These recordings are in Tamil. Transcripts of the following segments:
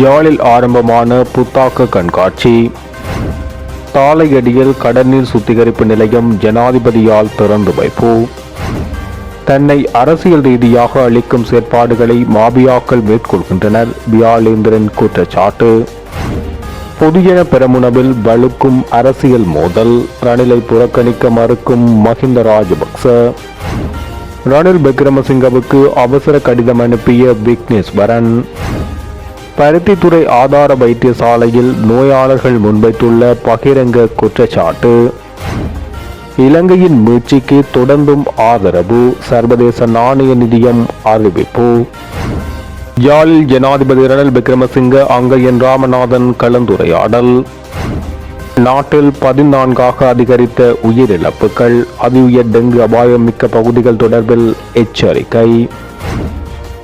யாழில் ஆரம்பமான புத்தாக்க கண்காட்சி. தாளையடியில் கடல்நீர் சுத்திகரிப்பு நிலையம் ஜனாதிபதியால் திறந்து வைப்பு. தன்னை அரசியல் ரீதியாக அளிக்கும் செயற்பாடுகளை மாபியாக்கள் மேற்கொள்கின்றனர். வியாழேந்திரன் குற்றச்சாட்டு. பொதுஜன பெருமுனவில் வலுக்கும் அரசியல் மோதல். ரணிலை புறக்கணிக்க மறுக்கும் மஹிந்த ராஜபக்ச. ரணில் விக்ரமசிங்கவுக்கு அவசர கடிதம் அனுப்பிய விக்னேஸ்வரன். பருத்தித்துறை ஆதார வைத்தியசாலையில் நோயாளர்கள் முன்வைத்துள்ள பகிரங்க குற்றச்சாட்டு. இலங்கையின் முயற்சிக்கு தொடர்ந்தும் ஆதரவு சர்வதேச நாணய நிதியம் அறிவிப்பு. யாழில் ஜனாதிபதி ரணில் விக்ரமசிங்க அங்கையன் ராமநாதன் கலந்துரையாடல். நாட்டில் பதினான்காக அதிகரித்த உயிரிழப்புகள் அதிஉயர் டெங்கு அபாயம் மிக்க பகுதிகள் தொடர்பில் எச்சரிக்கை.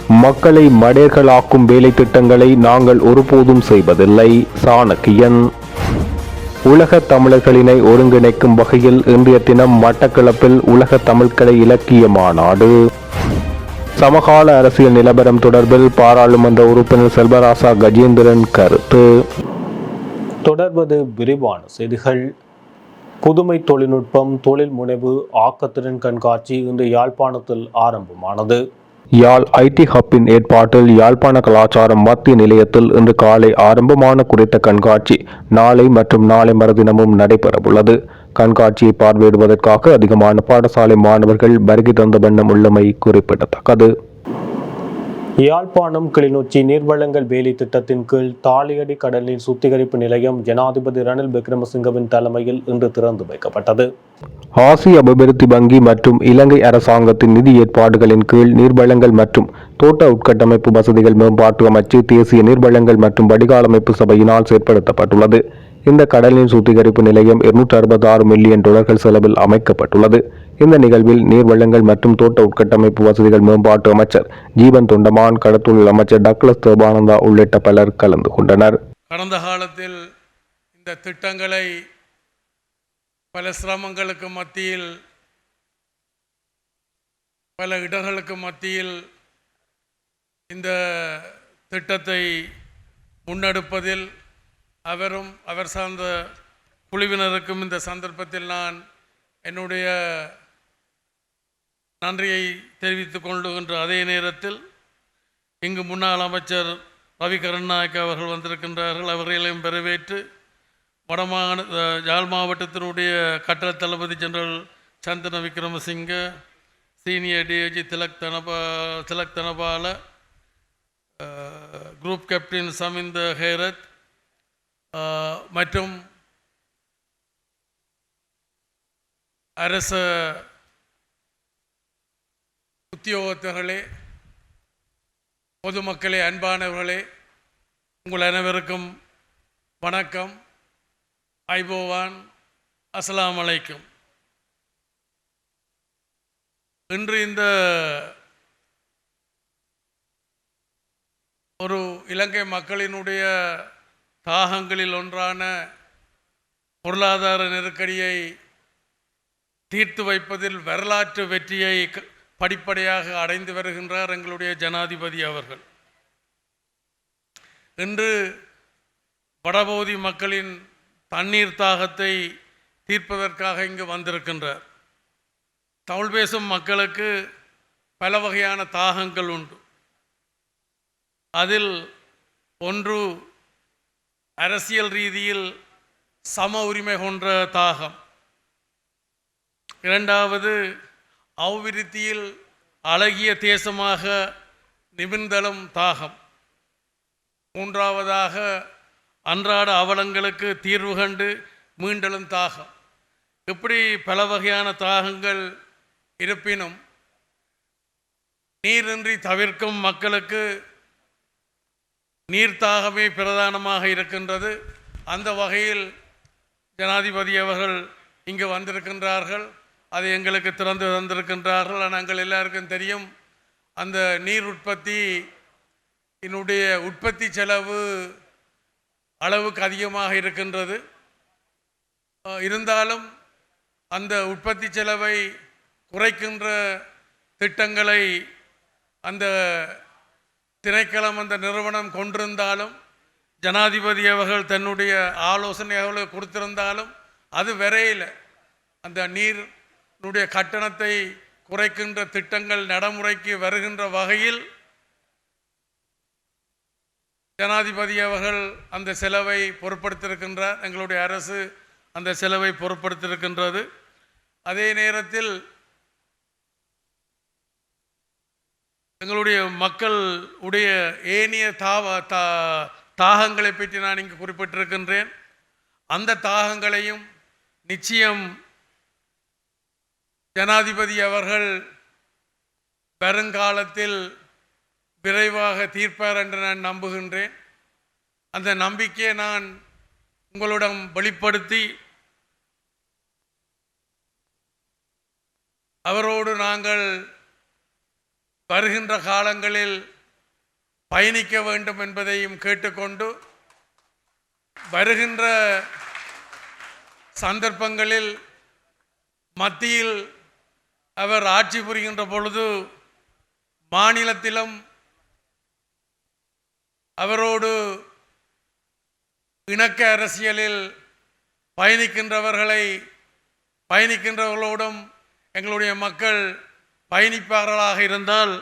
மக்களை மடேர்களாக்கும் வேலை திட்டங்களை நாங்கள் ஒருபோதும் செய்வதில்லை. சாணக்கியன். உலக தமிழர்களினை ஒருங்கிணைக்கும் வகையில் இன்றைய தினம் மட்டக்களப்பில் உலக தமிழ்கலை இலக்கிய மாநாடு. சமகால அரசியல் நிலவரம் தொடர்பில் பாராளுமன்ற உறுப்பினர் செல்வராசா கஜேந்திரன் கருத்து. தொடர்வது விரிவான செய்திகள். புதுமை தொழில்நுட்பம் தொழில் முனைவு ஆக்கத்திறன் கண்காட்சி இன்று யாழ்ப்பாணத்தில் ஆரம்பமானது. யாழ் ஐடி ஹப்பின் ஏற்பாட்டில் யாழ்ப்பாண கலாச்சாரம் மத்திய நிலையத்தில் இன்று காலை ஆரம்பமான குறித்த கண்காட்சி நாளை மற்றும் நாளை மறுதினமும் நடைபெறவுள்ளது. கண்காட்சியை பார்வையிடுவதற்காக அதிகமான பாடசாலை மாணவர்கள் வருகை தந்த வண்ணம் உள்ளமை குறிப்பிடத்தக்கது. யாழ்ப்பாணம் கிளிநொச்சி நீர்வளங்கள் வேலி திட்டத்தின் கீழ் தாலியடி கடலில் சுத்திகரிப்பு நிலையம் ஜனாதிபதி ரணில் விக்ரமசிங்கவின் தலைமையில் இன்று திறந்து வைக்கப்பட்டது. ஆசிய அபிவிருத்தி வங்கி மற்றும் இலங்கை அரசாங்கத்தின் நிதி ஏற்பாடுகளின் கீழ் நீர்வளங்கள் மற்றும் தோட்ட உட்கட்டமைப்பு வசதிகள் மேம்பாட்டு அமைச்சு தேசிய நீர்வளங்கள் மற்றும் வடிகாலமைப்பு சபையினால் செயற்படுத்தப்பட்டுள்ளது. இந்த கடலின் சுத்திகரிப்பு நிலையம் இருநூற்றி அறுபத்தி ஆறு மில்லியன் டாலர்கள் செலவில் அமைக்கப்பட்டுள்ளது. இந்த நிகழ்வில் நீர்வளங்கள் மற்றும் தோட்ட உட்கட்டமைப்பு வசதிகள் மேம்பாட்டு அமைச்சர் ஜீவன் தொண்டமான் கடத்தொழில் அமைச்சர் டக்ளஸ் தேபானந்தா உள்ளிட்ட பலர் கலந்து கொண்டனர். கடந்த காலத்தில் இந்த திட்டங்களை பல சிரமங்களுக்கு மத்தியில் பல இடர்களுக்கு மத்தியில் இந்த திட்டத்தை முன்னெடுப்பதில் அவரும் அவர் சார்ந்த குழுவினருக்கும் இந்த சந்தர்ப்பத்தில் நான் என்னுடைய நன்றியை தெரிவித்துக் கொள்ளுகின்ற அதே நேரத்தில் இங்கு முன்னாள் அமைச்சர் ரவி கருணாநாயக் அவர்கள் வந்திருக்கின்றார்கள். அவர்களையும் வரவேற்று வடமாகாண யாழ் மாவட்டத்தினுடைய கட்டள தளபதி general Chandana Wickramasinghe senior DIG Thilak Dhanapa Thilak Dhanapala group captain Saminda Herath மற்றும் அரச உத்தியோகத்தர்களே பொதுமக்களே அன்பானவர்களே உங்கள் அனைவருக்கும் வணக்கம். ஐபோவான் அஸ்லாம் அலைக்கும். இன்று இந்த ஒரு இலங்கை மக்களினுடைய தாகங்களில் ஒன்றான பொருளாதார நெருக்கடியை தீர்த்து வைப்பதில் வரலாற்று வெற்றியை க- படிப்படியாக அடைந்து வருகின்றார் எங்களுடைய ஜனாதிபதி அவர்கள். இன்று வடபகுதி மக்களின் தண்ணீர் தாகத்தை தீர்ப்பதற்காக இங்கு வந்திருக்கின்றார். தமிழ் பேசும் மக்களுக்கு பல வகையான தாகங்கள் உண்டு. அதில் ஒன்று அரசியல் ரீதியில் சம உரிமை கொன்ற தாகம். இரண்டாவது அவ்விருத்தியில் அழகிய தேசமாக நிமிர்ந்தலும் தாகம். மூன்றாவதாக அன்றாட அவலங்களுக்கு தீர்வு கண்டு மீண்டலும் தாகம். இப்படி பல வகையான தாகங்கள் இருப்பினும் நீரின்றி தவிர்க்கும் மக்களுக்கு நீர்த்தாகமே பிரதானமாக இருக்கின்றது. அந்த வகையில் ஜனாதிபதி அவர்கள் இங்கு வந்திருக்கின்றார்கள். அதை எங்களுக்கு திறந்து தந்திருக்கின்றார்கள். நாங்கள் எல்லாருக்கும் தெரியும். அந்த நீர் உற்பத்தி என்னுடைய உற்பத்தி செலவு அளவுக்கு அதிகமாக இருக்கின்றது. இருந்தாலும் அந்த உற்பத்தி செலவை குறைக்கின்ற திட்டங்களை அந்த திணைக்களம் அந்த நிறுவனம் கொண்டிருந்தாலும் ஜனாதிபதி அவர்கள் தன்னுடைய ஆலோசனை ஆலோசனைகளை கொடுத்திருந்தாலும் அது வரையில் அந்த நீருடைய கட்டணத்தை குறைக்கின்ற திட்டங்கள் நடைமுறைக்கு வருகின்ற வகையில் ஜனாதிபதி அவர்கள் அந்த செலவை பொருட்படுத்தியிருக்கின்றார். எங்களுடைய அரசு அந்த செலவை பொருட்படுத்தியிருக்கின்றது. அதே நேரத்தில் எங்களுடைய மக்கள் உடைய ஏனைய தாவ தா தாகங்களை பற்றி நான் இங்கு குறிப்பிட்டிருக்கின்றேன். அந்த தாகங்களையும் நிச்சயம் ஜனாதிபதி அவர்கள் வருங்காலத்தில் விரைவாக தீர்ப்பார் என்று நான் நம்புகின்றேன். அந்த நம்பிக்கையை நான் உங்களிடம் வெளிப்படுத்தி அவரோடு நாங்கள் வருகின்ற காலங்களில் பயணிக்க வேண்டும் என்பதையும் கேட்டுக்கொண்டு வருகின்ற சந்தர்ப்பங்களில் மத்தியில் அவர் ஆட்சி புரிகின்ற பொழுது மாநிலத்திலும் அவரோடு இணக்க அரசியலில் பயணிக்கின்றவர்களை பயணிக்கின்றவர்களோடும் எங்களுடைய மக்கள் பயணிப்பார்களாக இருந்தால்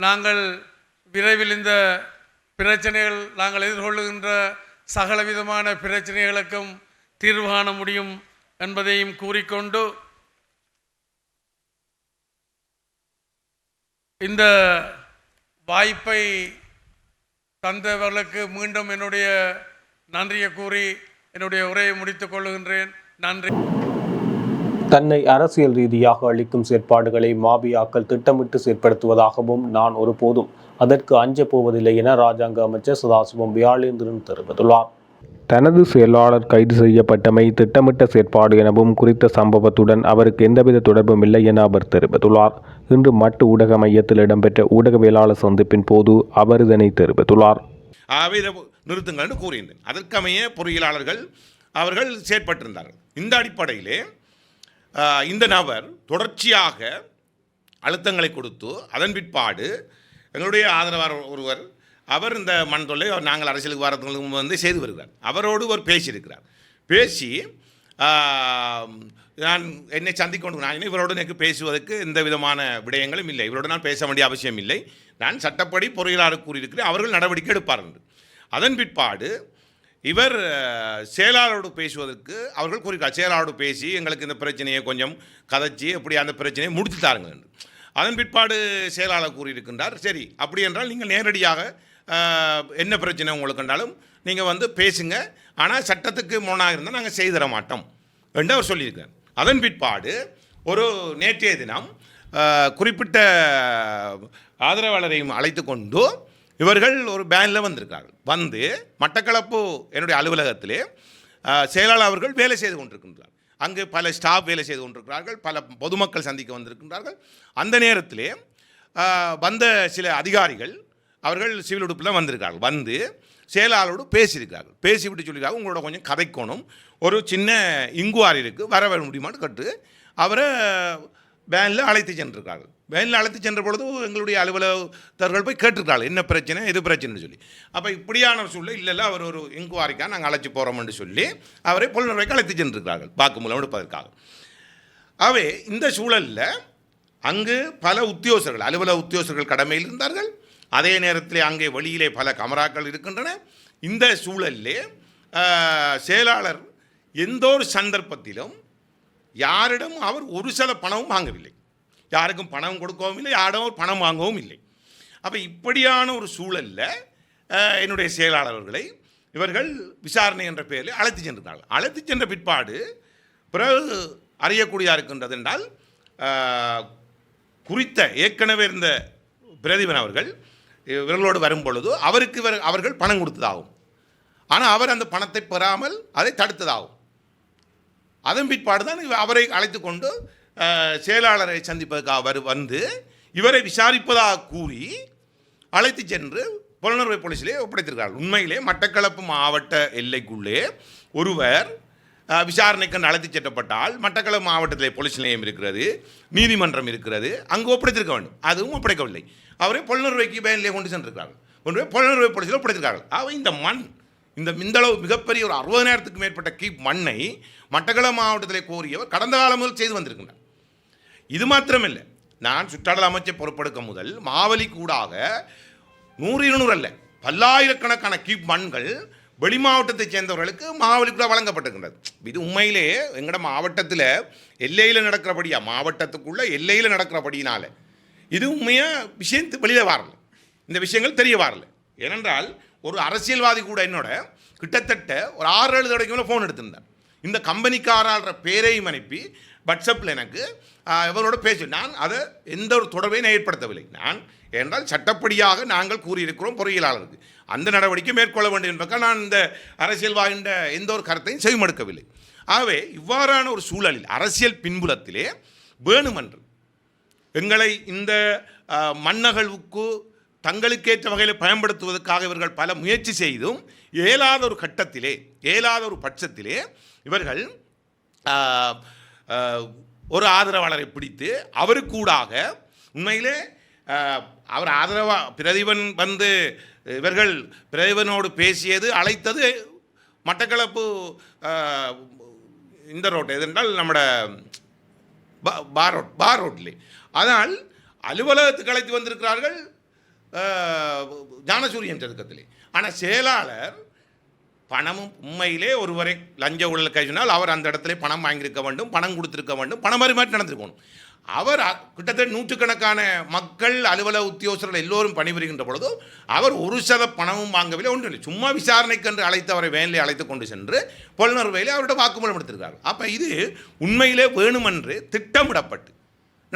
நாங்கள் விரைவில் இந்த பிரச்சனைகள் நாங்கள் எதிர்கொள்ளுகின்ற சகலவிதமான பிரச்சனைகளுக்கும் தீர்வு காண முடியும் என்பதையும் கூறிக்கொண்டு இந்த வாய்ப்பை தந்தவர்களுக்கு மீண்டும் என்னுடைய நன்றியை கூறி என்னுடைய உரையை முடித்துக் கொள்ளுகின்றேன். நன்றி. தன்னை அரசியல் ரீதியாக அளிக்கும் செயற்பாடுகளை மாபியாக்கள் திட்டமிட்டு செயற்படுத்துவதாகவும் நான் ஒருபோதும் அதற்கு அஞ்சப் போவதில்லை என ராஜாங்க அமைச்சர் சதாசிவம் வியாழேந்திரன் தெரிவித்துள்ளார். தனது செயலாளர் கைது செய்யப்பட்டமை திட்டமிட்ட செயற்பாடு எனவும் குறித்த சம்பவத்துடன் அவருக்கு எந்தவித தொடர்பும் இல்லை என அவர் தெரிவித்துள்ளார். இன்று மட்டு ஊடக மையத்தில் இடம்பெற்ற ஊடகவியலாளர் சந்திப்பின் போது அவர் இதனை தெரிவித்துள்ளார். இதை நிறுத்துங்கள் என்று கூறியிருந்தேன் அதற்கமைய பொறியியலாளர்கள் அவர்கள் செயற்பட்டிருந்தார்கள். இந்த அடிப்படையிலே இந்த நபர் தொடர்ச்சியாக அழுத்தங்களை கொடுத்து அதன் பிற்பாடு எங்களுடைய ஆதரவாளர் ஒருவர் அவர் இந்த மண் தொல்லை நாங்கள் அரசியலுக்கு வரதுக்கு வந்து செய்து வருகிறார். அவரோடு ஒரு பேசியிருக்கிறார் பேசி நான் என்னை சந்திக்கொண்டு நான் நான் இவரோடு எனக்கு பேசுவதற்கு எந்த விதமான விடயங்களும் இல்லை. இவரோடு நான் பேச வேண்டிய அவசியம் இல்லை. நான் சட்டப்படி பொறியியலாளர் கூறியிருக்கிறேன். அவர்கள் நடவடிக்கை எடுப்பார்கள். அதன் பிற்பாடு இவர் செயலாளரோடு பேசுவதற்கு அவர்கள் கூறியிருக்கார் செயலாளரோடு பேசி எங்களுக்கு இந்த பிரச்சனையை கொஞ்சம் கதைச்சி எப்படி அந்த பிரச்சனையை முடித்து தாருங்கள் என்று. அதன் பிற்பாடு செயலாளர் கூறியிருக்கின்றார் சரி அப்படி என்றால் நீங்கள் நேரடியாக என்ன பிரச்சனை உங்களுக்கு என்றாலும் நீங்கள் வந்து பேசுங்க. ஆனால் சட்டத்துக்கு முன்னாக இருந்தால் நாங்கள் செய்து தர மாட்டோம் என்று அவர் சொல்லியிருக்கார் அதன் பிற்பாடு ஒரு நேற்றைய தினம் குறிப்பிட்ட ஆதரவாளரையும் அழைத்து கொண்டு இவர்கள் ஒரு பேனில் வந்திருக்கார்கள். வந்து மட்டக்களப்பு என்னுடைய அலுவலகத்திலே செயலாளர் அவர்கள் வேலை செய்து கொண்டிருக்கின்றார். அங்கு பல ஸ்டாஃப் வேலை செய்து கொண்டிருக்கிறார்கள். பல பொதுமக்கள் சந்திக்க வந்திருக்கின்றார்கள். அந்த நேரத்திலே வந்த சில அதிகாரிகள் அவர்கள் சிவில் உடுப்பில் வந்திருக்கார்கள். வந்து செயலாளரோடு பேசியிருக்கார்கள் பேசிவிட்டு சொல்லியிருக்காங்க உங்களோட கொஞ்சம் கதைக்கணும். ஒரு சின்ன இங்குவாரி இருக்குது வர வர முடியுமான்னு கட்டு அவரை வேனில் அழைத்து சென்றிருக்கார்கள் வேனில் அழைத்து சென்ற பொழுது எங்களுடைய அலுவலகத்தர்கள் போய் கேட்டிருக்கார்கள் என்ன பிரச்சனை? எது பிரச்சனைன்னு சொல்லி. அப்போ இப்படியான சூழ்நிலை இல்லைல்ல அவர் ஒரு இன்குவாரிக்காக நாங்கள் அழைச்சி போகிறோம்னு சொல்லி அவரை புலனர்வைக்கு அழைத்து சென்றிருக்கிறார்கள் வாக்குமூலம் எடுப்பதற்காக. ஆகவே இந்த சூழலில் அங்கு பல உத்தியோகர்கள் அலுவலக உத்தியோகர்கள் கடமையில் இருந்தார்கள். அதே நேரத்தில் அங்கே வெளியிலே பல கமராக்கள் இருக்கின்றன. இந்த சூழலிலே செயலாளர் எந்த ஒரு சந்தர்ப்பத்திலும் யாரிடம் அவர் ஒரு சில பணமும் வாங்கவில்லை. யாருக்கும் பணம் கொடுக்கவும் இல்லை யாரும் பணம் வாங்கவும் இல்லை. அப்போ இப்படியான ஒரு சூழலில் என்னுடைய செயலாளர்களை இவர்கள் விசாரணை என்ற பெயரில் அழைத்து சென்றிருந்தார்கள். அழைத்து சென்ற பிற்பாடு பிறகு அறியக்கூடியதாக இருக்கின்றது என்றால் குறித்த ஏற்கனவே இருந்த பிரதீபன் அவர்கள் இவர்களோடு வரும் பொழுது அவருக்கு இவர் அவர்கள் பணம் கொடுத்ததாகும். ஆனால் அவர் அந்த பணத்தை பெறாமல் அதை தடுத்ததாகும். அதன் பிற்பாடு தான் அவரை அழைத்து கொண்டு செயலாளரை சந்திப்பதற்காக வரு வந்து இவரை விசாரிப்பதாக கூறி அழைத்து சென்று புலனர்வை போலீஸிலே ஒப்படைத்திருக்கிறார்கள். உண்மையிலே மட்டக்களப்பு மாவட்ட எல்லைக்குள்ளே ஒருவர் விசாரணைக்கு அழைத்து செட்டப்பட்டால் மட்டக்களப்பு மாவட்டத்தில் போலீஸ் நிலையம் இருக்கிறது நீதிமன்றம் இருக்கிறது அங்கு ஒப்படைத்திருக்க வேண்டும். அதுவும் ஒப்படைக்கவில்லை. அவரை புலனர்வைக்கு பேனிலே கொண்டு சென்றிருக்கிறார்கள். கொண்டு பொலனர்வை போலீஸில் ஒப்படைத்திருக்கிறார்கள். அவை இந்த மண் இந்த மிந்தளவு மிகப்பெரிய ஒரு அறுபதாயிரத்துக்கு மேற்பட்ட கீப் மண்ணை மட்டக்கள மாவட்டத்தில் கோரியவர் கடந்த காலம் முதல் செய்து வந்திருக்கின்றார். இது மாத்திரமில்லை. நான் சுற்றாடல் அமைச்சர் பொறுப்பெடுக்க முதல் மாவலி கூடாக நூறு இருநூறு அல்ல பல்லாயிரக்கணக்கான கீப் மண்கள் வெளி மாவட்டத்தைச் சேர்ந்தவர்களுக்கு மாவலி கூட வழங்கப்பட்டிருக்கின்றது. இது உண்மையிலே எங்களோட மாவட்டத்தில் எல்லையில் நடக்கிறபடியா மாவட்டத்துக்குள்ளே எல்லையில் நடக்கிறபடியினால இது உண்மையாக விஷயம் வெளியில் வரல. இந்த விஷயங்கள் தெரிய வரல. ஏனென்றால் ஒரு அரசியல்வாதி கூட என்னோட கிட்டத்தட்ட ஒரு ஆறு ஏழு தடவைக்கு மேலே ஃபோன் எடுத்திருந்தேன் இந்த கம்பெனிக்காரன்ற பேரையும் அனுப்பி வாட்ஸ்அப்பில் எனக்கு இவரோட பேசி நான் அதை எந்த ஒரு தொடர்பையும் நான் ஏற்படுத்தவில்லை. நான் என்றால் சட்டப்படியாக நாங்கள் கூறியிருக்கிறோம் பொறியியலாளருக்கு. அந்த நடவடிக்கை மேற்கொள்ள வேண்டும் என்பதால் நான் இந்த அரசியல்வாதின்ற எந்த ஒரு கருத்தையும் செவிமடுக்கவில்லை. ஆகவே இவ்வாறான ஒரு சூழலில் அரசியல் பின்புலத்திலே வேணுமென்று எங்களை இந்த மன்னகழ்வுக்கு தங்களுக்கேற்ற வகையில் பயன்படுத்துவதற்காக இவர்கள் பல முயற்சி செய்தும் இயலாத ஒரு கட்டத்திலே இயலாத ஒரு பட்சத்திலே இவர்கள் ஒரு ஆதரவாளரை பிடித்து அவருக்கூடாக உண்மையிலே அவர் ஆதரவா பிரதிபன் வந்து இவர்கள் பிரதிபனோடு பேசியது அழைத்தது மட்டக்களப்பு இந்த ரோட் எதென்றால் நம்மட பா- பார் ரோட் பார் ரோட்லே அதனால் அலுவலகத்துக்கு அழைத்து வந்திருக்கிறார்கள் அஹ், ஞானசூரியன் சதுக்கத்திலே. ஆனால் செயலாளர் பணமும் உண்மையிலே ஒருவரை லஞ்ச ஊழல் கைவினால் அவர் அந்த இடத்துல பணம் வாங்கியிருக்க வேண்டும் பணம் கொடுத்துருக்க வேண்டும் பணம் மாதிரி நடந்திருக்கணும் அவர் கிட்டத்தட்ட நூற்றுக்கணக்கான மக்கள் அலுவலக உத்தியோகஸ்தர்கள் எல்லோரும் பணிபுரிகின்ற பொழுது அவர் ஒரு சத பணமும் வாங்கவில்லை ஒன்றும் இல்லை. சும்மா விசாரணைக்கென்று அழைத்து அவரை வேனிலே அழைத்து கொண்டு சென்று பொல்லுணர்வையிலே அவரோட வாக்குமூலம் எடுத்திருக்காரு அப்போ இது உண்மையிலே வேணுமென்று திட்டமிடப்பட்டு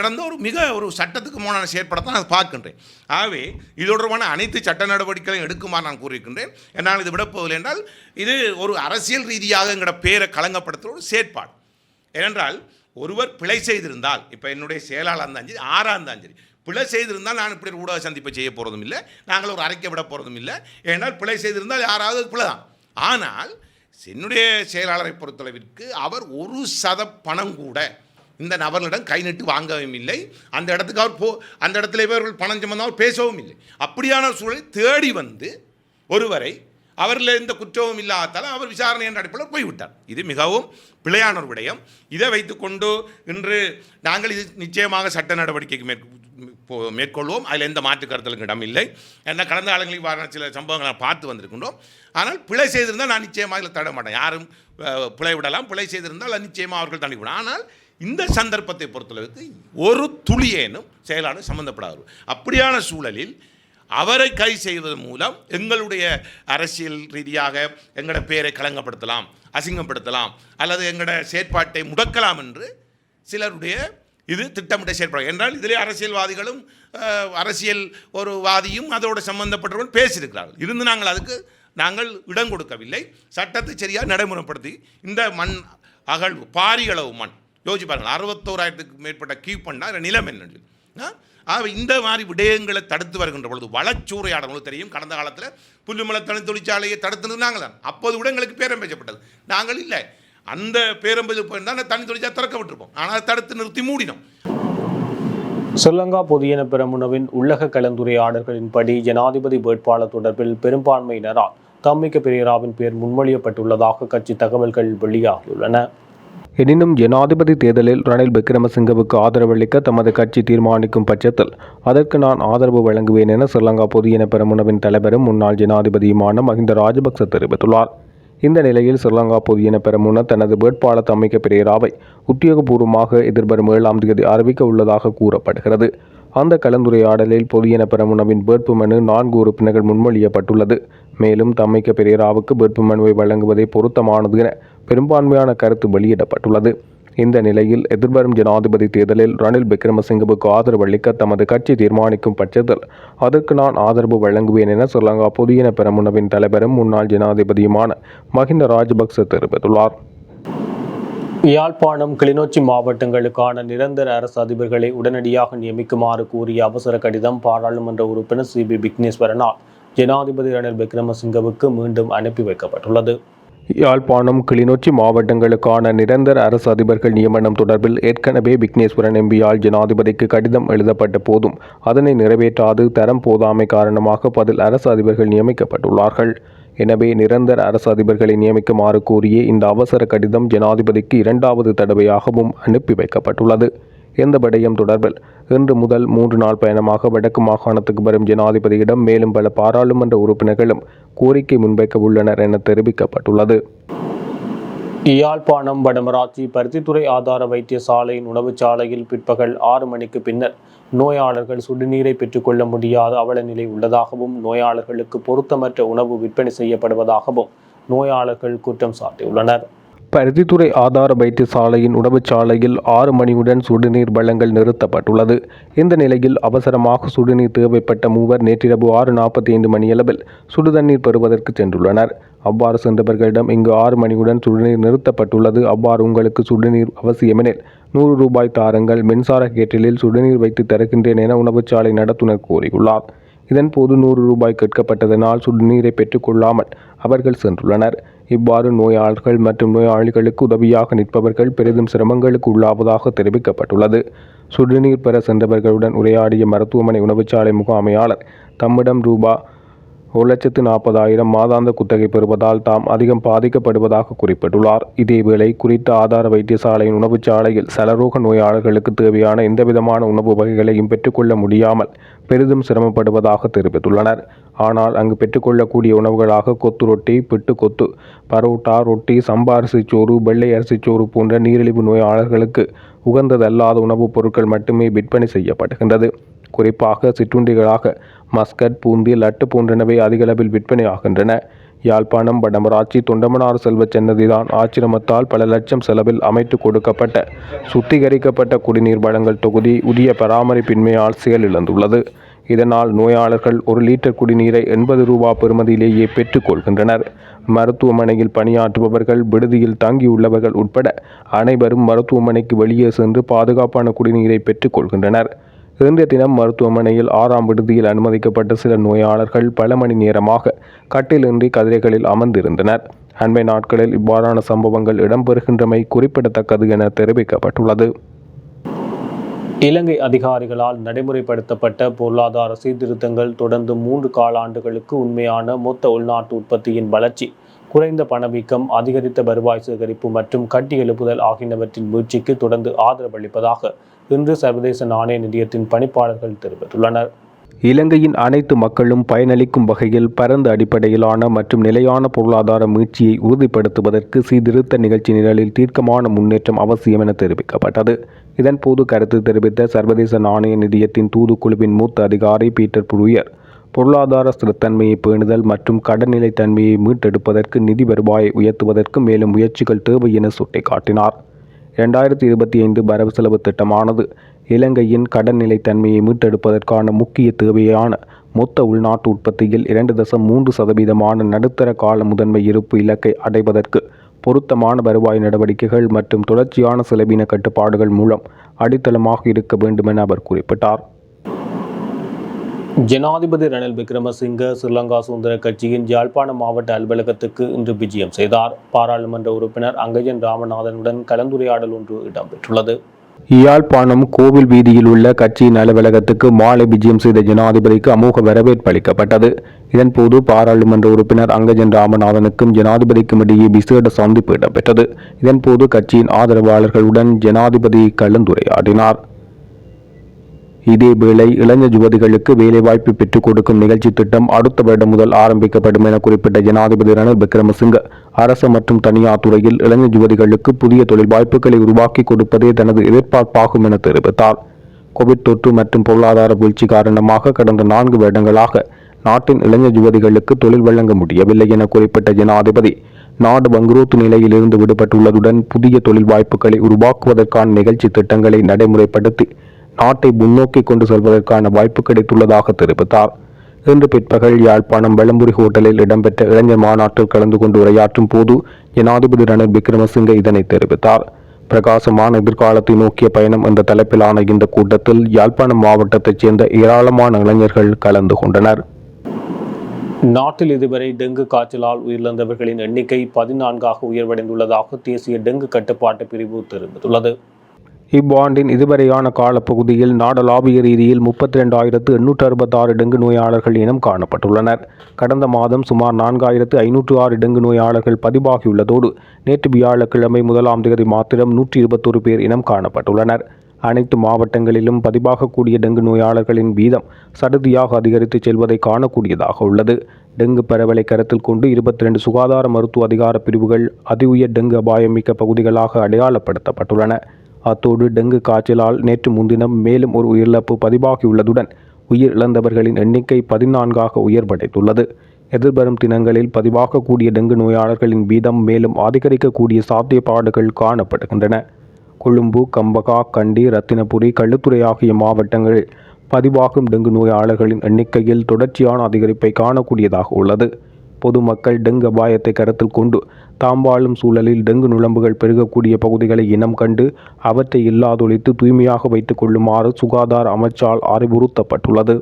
நடந்த ஒரு மிக ஒரு சட்டத்துக்கு மூணான செயற்படத்தான் நான் பார்க்கின்றேன். ஆகவே இது தொடர்பான அனைத்து சட்ட நடவடிக்கைகளையும் எடுக்குமாறு நான் கூறியிருக்கின்றேன். என்னால் இது விடப்போவதில்லை என்றால் இது ஒரு அரசியல் ரீதியாக எங்களோட பேரை களங்கப்படுத்துகிற ஒரு செயற்பாடு. ஏனென்றால் ஒருவர் பிழை செய்திருந்தால் இப்போ என்னுடைய செயலாளர் இருந்தாலும் சரி ஆறாக இருந்தாலும் சரி பிழை செய்திருந்தால் நான் இப்படி ஒரு ஊடக சந்திப்பை செய்ய போகிறதும் இல்லை நாங்கள் ஒரு அறைக்க விட போகிறதும் இல்லை. ஏனால் பிழை செய்திருந்தால் யாராவது பிழை தான். ஆனால் என்னுடைய செயலாளரை பொறுத்தளவிற்கு அவர் ஒரு சத பணம் கூட இந்த நபர்களிடம் கை நீட்டு வாங்கவும் இல்லை. அந்த இடத்துக்கு அவர் போ அந்த இடத்துல இவர்கள் பணம் சம்பந்தம் அவர் பேசவும் இல்லை. அப்படியான சூழலை தேடி வந்து ஒருவரை அவரில் எந்த குற்றமும் இல்லாதால் அவர் விசாரணை என்ற அடிப்படையில் போய்விட்டார். இது மிகவும் பிழையான ஒரு விடயம். இதை வைத்துக்கொண்டு இன்று நாங்கள் இது நிச்சயமாக சட்ட நடவடிக்கைக்கு மேற்கொ போ- மேற்கொள்வோம். அதில் எந்த மாற்று கருத்தலுக்கு இடம் இல்லை. ஏன்னா கடந்த காலங்களில் வர சில சம்பவங்களை பார்த்து வந்திருக்கின்றோம். ஆனால் பிழை செய்திருந்தால் நான் நிச்சயமாக இதில் தட மாட்டேன். யாரும் பிழை விடலாம். பிழை செய்திருந்தால் நிச்சயமாக அவர்கள் தண்டிவிடும் ஆனால் இந்த சந்தர்ப்பத்தை பொறுத்தளவுக்கு ஒரு துளியேனும் செயலாளர் சம்மந்தப்படாது அப்படியான சூழலில் அவரை கை செய்வதன் மூலம் எங்களுடைய அரசியல் ரீதியாக எங்களோட பேரை களங்கப்படுத்தலாம் அசிங்கப்படுத்தலாம் அல்லது எங்களோட செயற்பாட்டை முடக்கலாம் என்று சிலருடைய இது திட்டமிட்ட செயற்பாடு. என்றால் இதிலே அரசியல்வாதிகளும் அரசியல் ஒரு வாதியும் அதோடு சம்பந்தப்பட்டவர்கள் பேசியிருக்கிறார்கள். இருந்து நாங்கள் அதுக்கு நாங்கள் இடம் கொடுக்கவில்லை. சட்டத்தை சரியாக நடைமுறைப்படுத்தி இந்த மண் அகழ்வு பாரியளவு மண் யோசிச்சு பாருங்கள் அறுபத்தோராயிரத்துக்கு மேற்பட்ட கீப் பண்ணால் நிலம் என்னன்னு சொல்லி. ஆ? ஆக இந்த மாதிரி விடயங்களை தடுத்து வருகின்ற பொழுது வளச்சூறையாடங்களும் தெரியும். கடந்த காலத்தில் புல்லுமலை தனி தொழிற்சாலையை தடுத்தது நாங்கள் தான். அப்போது கூட எங்களுக்கு பேரம் பேசப்பட்டது. நாங்கள் இல்லை. அந்த பேரம்பது போயிருந்தால் அந்த தனி தொழிற்சாலை திறக்க விட்டுருப்போம். ஆனால் தடுத்து நிறுத்தி மூடினோம். ஸ்ரீலங்கா பொதியன பெரமுனவின் உள்ளக கலந்துரையாடல்களின்படி ஜனாதிபதி வேட்பாளர் தொடர்பில் பெரும்பான்மையினரால் தம்மிக்க பெரியராவின் பெயர் முன்மொழியப்பட்டுள்ளதாக கட்சி தகவல்கள் வெளியாகியுள்ளன. எனினும் ஜனாதிபதி தேர்தலில் ரணில் விக்ரமசிங்கவுக்கு ஆதரவளிக்க தமது கட்சி தீர்மானிக்கும் பட்சத்தில் அதற்கு நான் ஆதரவு வழங்குவேன் என ஸ்ரீலங்கா பொதுஜன பெரமுனவின் தலைவரும் முன்னாள் ஜனாதிபதியுமான மஹிந்த ராஜபக்ச தெரிவித்துள்ளார். இந்த நிலையில் ஸ்ரீலங்கா பொதுஜன பெரமுன தனது வேட்பாளர் தம்மிக்க பெரியராவை உத்தியோகபூர்வமாக எதிர்வரும் ஏழாம் தேதி அறிவிக்க உள்ளதாக கூறப்படுகிறது. அந்த கலந்துரையாடலில் பொதுஜன பெரமுனவின் வேட்புமனு நான்கு உறுப்பினர்கள் முன்மொழியப்பட்டுள்ளது. மேலும் தமைக்க பெரியராவுக்கு வேட்புமனுவை வழங்குவதே பொருத்தமானது என பெரும்பான்மையான கருத்து வெளியிடப்பட்டுள்ளது. இந்த நிலையில் எதிர்வரும் ஜனாதிபதி தேர்தலில் ரணில் விக்ரமசிங்கவுக்கு ஆதரவு அளிக்க தமது கட்சி தீர்மானிக்கும் பட்சத்தில் அதற்கு நான் ஆதரவு வழங்குவேன் என ஸ்ரீலங்கா புதியன பெரமுனவின் தலைவரும் முன்னாள் ஜனாதிபதியுமான மஹிந்த ராஜபக்ச தெரிவித்துள்ளார். யாழ்ப்பாணம் கிளிநொச்சி மாவட்டங்களுக்கான நிரந்தர அரசு அதிபர்களை உடனடியாக நியமிக்குமாறு கூறிய அவசர கடிதம் பாராளுமன்ற உறுப்பினர் சி பி விக்னேஸ்வரனால் ஜனாதிபதி ரணில் விக்ரமசிங்கவுக்கு மீண்டும் அனுப்பி வைக்கப்பட்டுள்ளது. யாழ்ப்பாணம் கிளிநொச்சி மாவட்டங்களுக்கான நிரந்தர அரசு அதிபர்கள் நியமனம் தொடர்பில் ஏற்கனவே விக்னேஸ்வரன் எம்பியால் ஜனாதிபதிக்கு கடிதம் எழுதப்பட்ட போதும் அதனை நிறைவேற்றாது தரம் போதாமை காரணமாக பதில் அரசு அதிபர்கள் நியமிக்கப்பட்டுள்ளார்கள். எனவே நிரந்தர அரசு அதிபர்களை நியமிக்குமாறு கூறிய இந்த அவசர கடிதம் ஜனாதிபதிக்கு இரண்டாவது தடவையாகவும் அனுப்பி வைக்கப்பட்டுள்ளது. எந்த விடயம் தொடர்பில் இன்று முதல் மூன்று நாள் பயணமாக வடக்கு மாகாணத்துக்கு வரும் ஜனாதிபதியிடம் மேலும் பல பாராளுமன்ற உறுப்பினர்களும் கோரிக்கை முன்வைக்க உள்ளனர் என தெரிவிக்கப்பட்டுள்ளது. யாழ்ப்பாணம் வடமராட்சி பருத்தித்துறை ஆதார வைத்தியசாலையின் உணவுச்சாலையில் பிற்பகல் ஆறு மணிக்கு பின்னர் நோயாளர்கள் சுடுநீரை பெற்றுக்கொள்ள முடியாத அவல நிலை உள்ளதாகவும் நோயாளர்களுக்கு பொருத்தமற்ற உணவு விற்பனை செய்யப்படுவதாகவும் நோயாளர்கள் குற்றம் சாட்டியுள்ளனர். பருத்தித்துறை ஆதார வைத்தியசாலையின் உணவுச்சாலையில் ஆறு மணியுடன் சுடுநீர் வழங்கல் நிறுத்தப்பட்டுள்ளது. இந்த நிலையில் அவசரமாக சுடுநீர் தேவைப்பட்ட மூவர் நேற்றிரவு ஆறு நாற்பத்தி ஐந்து மணியளவில் சுடுதண்ணீர் பெறுவதற்கு சென்றுள்ளனர். அவ்வாறு சென்றவர்களிடம் இங்கு ஆறு மணியுடன் சுடுநீர் நிறுத்தப்பட்டுள்ளது. அவ்வாறு உங்களுக்கு சுடுநீர் அவசியமெனில் நூறு ரூபாய் தாருங்கள். மின்சார கேட்டலில் சுடுநீர் வைத்து தருகின்றேன் என உணவுச்சாலை நடத்துனர் கூறியுள்ளார். இதன்போது நூறு ரூபாய் கேட்கப்பட்டதனால் சுடுநீரை பெற்றுக்கொள்ளாமல் அவர்கள் சென்றுள்ளனர். இவ்வாறு நோயாளர்கள் மற்றும் நோயாளிகளுக்கு உதவியாக நிற்பவர்கள் பெரிதும் சிரமங்களுக்கு உள்ளாவதாக தெரிவிக்கப்பட்டுள்ளது. சுடுநீர் பெற சென்றவர்களுடன் உரையாடிய மருத்துவமனை உணவுச்சாலை முகாமையாளர் தம்மிடம் ரூபா ஒரு லட்சத்து நாற்பதாயிரம் மாதாந்த குத்தகை பெறுவதால் தாம் அதிகம் பாதிக்கப்படுவதாக குறிப்பிட்டுள்ளார். இதேவேளை குறித்த ஆதார வைத்தியசாலையின் உணவுச்சாலையில் சலரோக நோயாளர்களுக்கு தேவையான எந்தவிதமான உணவு வகைகளையும் பெற்றுக்கொள்ள முடியாமல் பெரிதும் சிரமப்படுவதாக தெரிவித்துள்ளனர். ஆனால் அங்கு பெற்றுக்கொள்ளக்கூடிய உணவுகளாக கொத்து ரொட்டி பிட்டு கொத்து பரோட்டா ரொட்டி சம்பா அரிசிச்சோறு வெள்ளை அரிசிச்சோறு போன்ற நீரிழிவு நோயாளர்களுக்கு உகந்ததல்லாத உணவுப் பொருட்கள் மட்டுமே விற்பனை செய்யப்படுகின்றது. குறிப்பாக சிற்றுண்டிகளாக மஸ்கட் பூந்தி லட்டு போன்றனவை அதிகளவில் விற்பனையாகின்றன. யாழ்ப்பாணம் வடமராட்சி தொண்டமனார் செல்வ சென்னதிதான் ஆச்சிரமத்தால் பல லட்சம் செலவில் அமைத்து கொடுக்கப்பட்ட சுத்திகரிக்கப்பட்ட குடிநீர் வழங்கல் தொகுதி உரிய பராமரிப்பின்மையால் செயலிழந்துள்ளது. இதனால் நோயாளர்கள் ஒரு லிட்டர் குடிநீரை எண்பது ரூபா பெறுமதியிலேயே பெற்றுக்கொள்கின்றனர் மருத்துவமனையில் பணியாற்றுபவர்கள் விடுதியில் தங்கியுள்ளவர்கள் உட்பட அனைவரும் மருத்துவமனைக்கு வெளியே சென்று பாதுகாப்பான குடிநீரை பெற்றுக்கொள்கின்றனர் இன்றைய தினம் மருத்துவமனையில் ஆறாம் விடுதியில் அனுமதிக்கப்பட்ட சில நோயாளர்கள் பல மணி நேரமாக கட்டிலின்றி கதிரைகளில் அமர்ந்திருந்தனர். அண்மை நாட்களில் இவ்வாறான சம்பவங்கள் இடம்பெறுகின்றமை குறிப்பிடத்தக்கது என தெரிவிக்கப்பட்டுள்ளது. இலங்கை அதிகாரிகளால் நடைமுறைப்படுத்தப்பட்ட பொருளாதார சீர்திருத்தங்கள் தொடர்ந்து மூன்று காலாண்டுகளுக்கு உண்மையான மொத்த உள்நாட்டு உற்பத்தியின் வளர்ச்சி குறைந்த பணவீக்கம் அதிகரித்த வருவாய் சேகரிப்பு மற்றும் கட்டி எழுப்புதல் ஆகியனவற்றின் முயற்சிக்கு தொடர்ந்து ஆதரவளிப்பதாக இன்று சர்வதேச நாணய நிதியத்தின் பணிப்பாளர்கள் தெரிவித்துள்ளனர். இலங்கையின் அனைத்து மக்களும் பயனளிக்கும் வகையில் பரந்த அடிப்படையிலான மற்றும் நிலையான பொருளாதார மீட்சியை உறுதிப்படுத்துவதற்கு சீர்திருத்த நிகழ்ச்சி நிரலில் தீர்க்கமான முன்னேற்றம் அவசியம் என தெரிவிக்கப்பட்டது. இதன்போது கருத்து தெரிவித்த சர்வதேச நாணய நிதியத்தின் தூதுக்குழுவின் மூத்த அதிகாரி பீட்டர் புருயர் பொருளாதார ஸ்திரத்தன்மையை பேணுதல் மற்றும் கடன்நிலை தன்மையை மீட்டெடுப்பதற்கு நிதி வருவாயை உயர்த்துவதற்கு மேலும் முயற்சிகள் தேவை என சுட்டிக்காட்டினார். இரண்டாயிரத்தி இருபத்தி ஐந்து வரவு செலவு திட்டமானது இலங்கையின் கடன் நிலைத்தன்மையை மீட்டெடுப்பதற்கான முக்கிய தேவையான மொத்த உள்நாட்டு உற்பத்தியில் இரண்டு தசம் மூன்று சதவீதமான நடுத்தர கால முதன்மை இருப்பு இலக்கை அடைவதற்கு பொருத்தமான வருவாய் நடவடிக்கைகள் மற்றும் தொடர்ச்சியான செலவின கட்டுப்பாடுகள் மூலம் அடித்தளமாக இருக்க வேண்டும் என அவர் குறிப்பிட்டார். ஜனாதிபதி ரணில் விக்ரமசிங்க ஸ்ரீலங்கா சுதந்திர கட்சியின் யாழ்ப்பாண மாவட்ட அலுவலகத்துக்கு இன்று விஜயம் செய்தார். பாராளுமன்ற உறுப்பினர் அங்கஜன் ராமநாதனுடன் கலந்துரையாடல் ஒன்று இடம்பெற்றுள்ளது. யாழ்ப்பாணம் கோவில் வீதியில் உள்ள கட்சியின் அலுவலகத்துக்கு மாலை விஜயம் செய்த ஜனாதிபதிக்கு அமோக வரவேற்பு அளிக்கப்பட்டது. இதன்போது பாராளுமன்ற உறுப்பினர் அங்கஜன் ராமநாதனுக்கும் ஜனாதிபதிக்கும் இடையே விசேட சந்திப்பு இடம்பெற்றது. இதன்போது கட்சியின் ஆதரவாளர்களுடன் ஜனாதிபதி கலந்துரையாடினார். இதேவேளை இளைஞர் யுவதிகளுக்கு வேலைவாய்ப்பு பெற்றுக் கொடுக்கும் நிகழ்ச்சி திட்டம் அடுத்த வருடம் முதல் ஆரம்பிக்கப்படும் என குறிப்பிட்ட ஜனாதிபதி ரணில் விக்ரமசிங்க அரசு மற்றும் தனியார் துறையில் இளைஞர் யுவதிகளுக்கு புதிய தொழில் வாய்ப்புகளை உருவாக்கி கொடுப்பதே தனது எதிர்பார்ப்பாகும் என தெரிவித்தார். கோவிட் தொற்று மற்றும் பொருளாதார வீழ்ச்சி காரணமாக கடந்த நான்கு வருடங்களாக நாட்டின் இளைஞர் யுவதிகளுக்கு தொழில் வழங்க முடியவில்லை என குறிப்பிட்ட ஜனாதிபதி நாடு வங்குரோத்து நிலையில் இருந்து விடுபட்டுள்ளதுடன் புதிய தொழில் வாய்ப்புகளை உருவாக்குவதற்கான நிகழ்ச்சி திட்டங்களை நடைமுறைப்படுத்தி நாட்டை முன்னோக்கி கொண்டு செல்வதற்கான வாய்ப்பு கிடைத்துள்ளதாக தெரிவித்தார். இன்று பிற்பகல் யாழ்ப்பாணம் வெளம்புரி ஹோட்டலில் இடம்பெற்ற இளைஞர் மாநாட்டில் கலந்து கொண்டு உரையாற்றும் போது ஜனாதிபதி ரணில் விக்ரமசிங்கே இதனை தெரிவித்தார். பிரகாசமான எதிர்காலத்தை நோக்கிய பயணம் என்ற தலைப்பிலான இந்த கூட்டத்தில் யாழ்ப்பாணம் மாவட்டத்தைச் சேர்ந்த ஏராளமான இளைஞர்கள் கலந்து கொண்டனர். நாட்டில் இதுவரை டெங்கு காய்ச்சலால் உயிரிழந்தவர்களின் எண்ணிக்கை பதினான்காக உயர்வடைந்துள்ளதாக தேசிய டெங்கு கட்டுப்பாட்டு பிரிவு தெரிவித்துள்ளது. இவ்வாண்டின் இதுவரையான காலப்பகுதியில் நாடளாவிய ரீதியில் முப்பத்தி ரெண்டாயிரத்து எண்ணூற்று அறுபத்தாறு டெங்கு நோயாளர்கள் இனம் காணப்பட்டுள்ளனர். கடந்த மாதம் சுமார் நான்காயிரத்து ஐநூற்று ஆறு டெங்கு நோயாளர்கள் பதிவாகியுள்ளதோடு நேற்று வியாழக்கிழமை முதலாம் தேதி மாத்திரம் நூற்றி இருபத்தொரு பேர் இனம் காணப்பட்டுள்ளனர். அனைத்து மாவட்டங்களிலும் பதிவாகக்கூடிய டெங்கு நோயாளர்களின் வீதம் சடுதியாக அதிகரித்து செல்வதை காணக்கூடியதாக உள்ளது. டெங்கு பரவலை கருத்தில் கொண்டு இருபத்தி ரெண்டு சுகாதார மருத்துவ அதிகார பிரிவுகள் அதி உயர் டெங்கு அபாயமிக்க பகுதிகளாக அடையாளப்படுத்தப்பட்டுள்ளன. அத்தோடு டெங்கு காய்ச்சலால் நேற்று முன்தினம் மேலும் ஒரு உயிரிழப்பு பதிவாகியுள்ளதுடன் உயிர் இழந்தவர்களின் எண்ணிக்கை பதினான்காக உயர்வடைந்துள்ளது. எதிர்வரும் தினங்களில் பதிவாகக்கூடிய டெங்கு நோயாளர்களின் வீதம் மேலும் அதிகரிக்கக்கூடிய சாத்தியப்பாடுகள் காணப்படுகின்றன. கொழும்பு கம்பகா கண்டி ரத்தினபுரி களுத்துறை ஆகிய மாவட்டங்களில் பதிவாகும் டெங்கு நோயாளர்களின் எண்ணிக்கையில் தொடர்ச்சியான அதிகரிப்பை காணக்கூடியதாக உள்ளது. பொதுமக்கள் டெங்கு அபாயத்தை கருத்தில் கொண்டு தாம் வாழும் சூழலில் டெங்கு நுழம்புகள் பெருகக்கூடிய பகுதிகளை இனம் கண்டு அவற்றை இல்லாதொழித்து தூய்மையாக வைத்துக் கொள்ளுமாறு சுகாதார அமைச்சால் அறிவுறுத்தப்பட்டுள்ளது.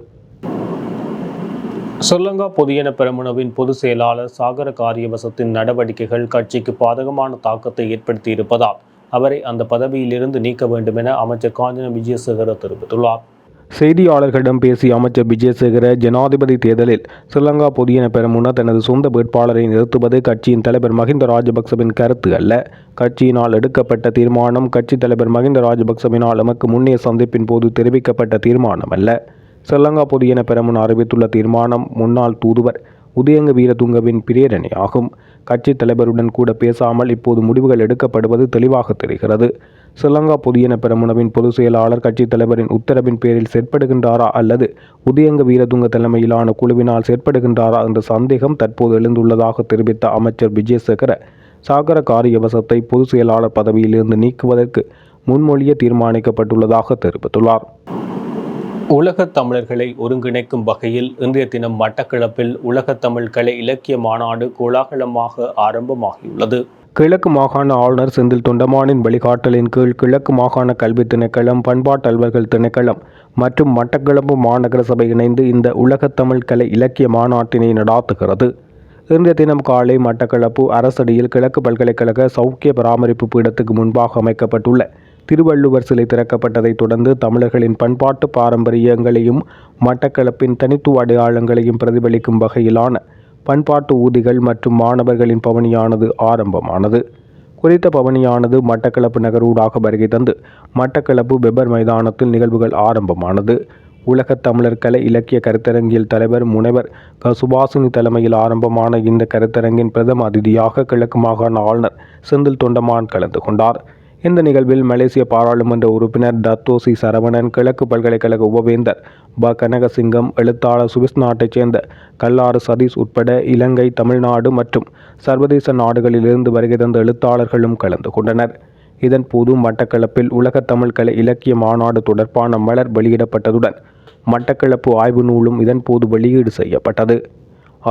சொல்லங்கா பொதியன பெரமுனவின் பொதுச் செயலாளர் சாகர காரியவசத்தின் நடவடிக்கைகள் கட்சிக்கு பாதகமான தாக்கத்தை ஏற்படுத்தியிருப்பதால் அவரை அந்த பதவியிலிருந்து நீக்க வேண்டும் என அமைச்சர் காஞ்சன விஜயசேகர தெரிவித்துள்ளார். செய்தியாளர்களிடம் பேசிய அமைச்சர் விஜயசேகர ஜனாதிபதி தேர்தலில் ஸ்ரீலங்கா பொதியன பெரமுன தனது சொந்த வேட்பாளரை நிறுத்துவது கட்சியின் தலைவர் மஹிந்த ராஜபக்சவின் கருத்து அல்ல. கட்சியினால் எடுக்கப்பட்ட தீர்மானம் கட்சி தலைவர் மஹிந்த ராஜபக்சவினால் எமக்கு முன்னைய சந்திப்பின் போது தெரிவிக்கப்பட்ட தீர்மானம் அல்ல. ஸ்ரீலங்கா பொதியன பெரமுன அறிவித்துள்ள தீர்மானம் முன்னாள் தூதுவர் உதயங்க வீரதுங்கவின் பிரேரணையாகும். கட்சித் தலைவருடன் கூட பேசாமல் இப்போது முடிவுகள் எடுக்கப்படுவது தெளிவாக தெரிகிறது. ஸ்ரீலங்கா புதியன பெரமுனவின் பொதுச் செயலாளர் கட்சித் தலைவரின் உத்தரவின் பேரில் செயற்படுகின்றாரா அல்லது உதயங்க வீரதுங்க தலைமையிலான குழுவினால் செயற்படுகின்றாரா என்ற சந்தேகம் தற்போது எழுந்துள்ளதாக தெரிவித்த அமைச்சர் விஜயசேகர சாகர காரியவசத்தை பொதுச் செயலாளர் பதவியிலிருந்து நீக்குவதற்கு முன்மொழிய தீர்மானிக்கப்பட்டுள்ளதாக தெரிவித்துள்ளார். உலகத் தமிழர்களை ஒருங்கிணைக்கும் வகையில் இன்றைய தினம் மட்டக்களப்பில் உலகத் தமிழ் கலை இலக்கிய மாநாடு கோலாகலமாக ஆரம்பமாகியுள்ளது. கிழக்கு மாகாண ஆளுநர் செந்தில் தொண்டமானின் வழிகாட்டலின் கீழ் கிழக்கு மாகாண கல்வி திணைக்களம் பண்பாட்டு அலுவல்கள் திணைக்களம் மற்றும் மட்டக்களப்பு மாநகர சபை இணைந்து இந்த உலகத்தமிழ் கலை இலக்கிய மாநாட்டினை நடாத்துகிறது. இன்றைய தினம் காலை மட்டக்களப்பு அரசடியில் கிழக்கு பல்கலைக்கழக சௌக்கிய பராமரிப்பு பீடத்துக்கு முன்பாக அமைக்கப்பட்டுள்ள திருவள்ளுவர் சிலை திறக்கப்பட்டதைத் தொடர்ந்து தமிழர்களின் பண்பாட்டு பாரம்பரியங்களையும் மட்டக்களப்பின் தனித்துவ அடையாளங்களையும் பிரதிபலிக்கும் வகையிலான பண்பாட்டு ஊதிகள் மற்றும் மாணவர்களின் பவனியானது ஆரம்பமானது. குறித்த பவனியானது மட்டக்களப்பு நகரூடாக வருகை தந்து மட்டக்களப்பு பெபர் மைதானத்தில் நிகழ்வுகள் ஆரம்பமானது. உலகத் தமிழர் கலை இலக்கிய கருத்தரங்கில் தலைவர் முனைவர் க. சுபாசினி தலைமையில் ஆரம்பமான இந்த கருத்தரங்கின் பிரதம அதிதியாக கிழக்கு மாகாண ஆளுநர் செந்தில் தொண்டமான் கலந்து கொண்டார். இந்த நிகழ்வில் மலேசிய பாராளுமன்ற உறுப்பினர் தத்தோசி சரவணன் கிழக்கு பல்கலைக்கழக உபவேந்தர் ப. கனகசிங்கம் எழுத்தாளர் சுவிஸ் நாட்டைச் சேர்ந்த கல்லாறு சதீஷ் உட்பட இலங்கை தமிழ்நாடு மற்றும் சர்வதேச நாடுகளிலிருந்து வருகை தந்த எழுத்தாளர்களும் கலந்து கொண்டனர். இதன் போது மட்டக்களப்பில் உலகத் தமிழ்கலை இலக்கிய மாநாடு தொடர்பான மலர் வெளியிடப்பட்டதுடன் மட்டக்களப்பு ஆய்வு நூலும் இதன்போது வெளியீடு செய்யப்பட்டது.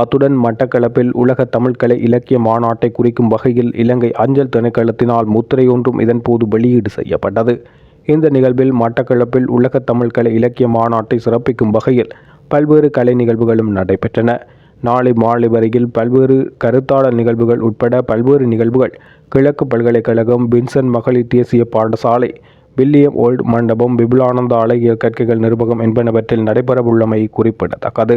அத்துடன் மட்டக்களப்பில் உலக தமிழ்கலை இலக்கிய மாநாட்டை குறிக்கும் வகையில் இலங்கை அஞ்சல் திணைக்களத்தினால் முத்திரை ஒன்றும் இதன்போது வெளியீடு செய்யப்பட்டது. இந்த நிகழ்வில் மட்டக்களப்பில் உலக தமிழ்கலை இலக்கிய மாநாட்டை சிறப்பிக்கும் வகையில் பல்வேறு கலை நிகழ்வுகளும் நடைபெற்றன. நாளை மாலை வரையில் பல்வேறு கருத்தாடல் நிகழ்வுகள் உட்பட பல்வேறு நிகழ்வுகள் கிழக்கு பல்கலைக்கழகம் வின்சன் மகளிர் தேசிய பாடசாலை வில்லியம் ஓல்ட் மண்டபம் விபுலானந்த ஆலய கற்கைகள் நிர்வாகம் என்பனவற்றில் நடைபெறவுள்ளமை குறிப்பிடத்தக்கது.